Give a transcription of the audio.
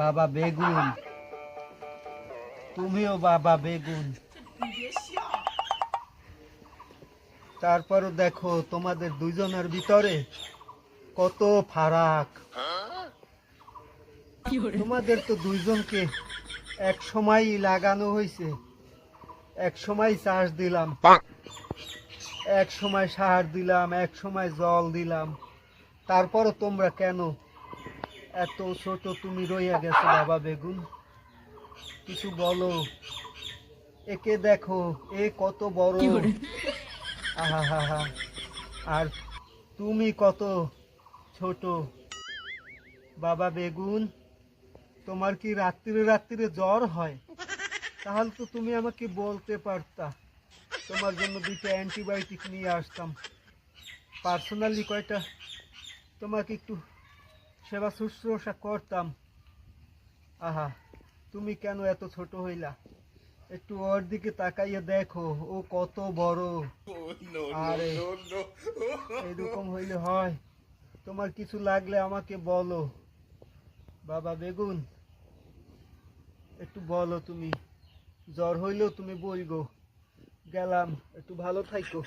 বাবা বেগুন। তুমিও বাবা বেগুন। তারপরও দেখো তোমাদের দুইজনের ভিতরে কত ফারাক। তোমাদের তো দুইজনকে এক সময় লাগানো হয়েছে। এক সময় চাষ দিলাম। এক সময় সার দিলাম, এক সময় জল দিলাম। তারপরও তোমরা কেন এত ছোট তুমি রইয়া গেছো বাবা বেগুন। কিছু বলো একে দেখো এ কত বড়। আহা হা হা আর তুমি কত ছোট। বাবা বেগুন তোমার কি রাত্রিরে রাত্রিরে জ্বর হয়? তাহলে তো তুমি আমাকে বলতে পারতা। তোমার জন্য দুইটা অ্যান্টিবায়োটিক নিয়ে আসতাম। পার্সোনালি কয়টা? তোমাকে একটু সেবা শুশ্রূষা করতাম। আহা তুমি কেন এত ছোট হইলা? একটু ওর দিকে তাকাইয়ে দেখো ও কত বড়। আরে এরকম হইলে হয়। তোমার কিছু লাগলে আমাকে বলো। বাবা বেগুন একটু বলো তুমি। জ্বর হইলেও তুমি বলগো গেলাম একটু ভালো থাইকো।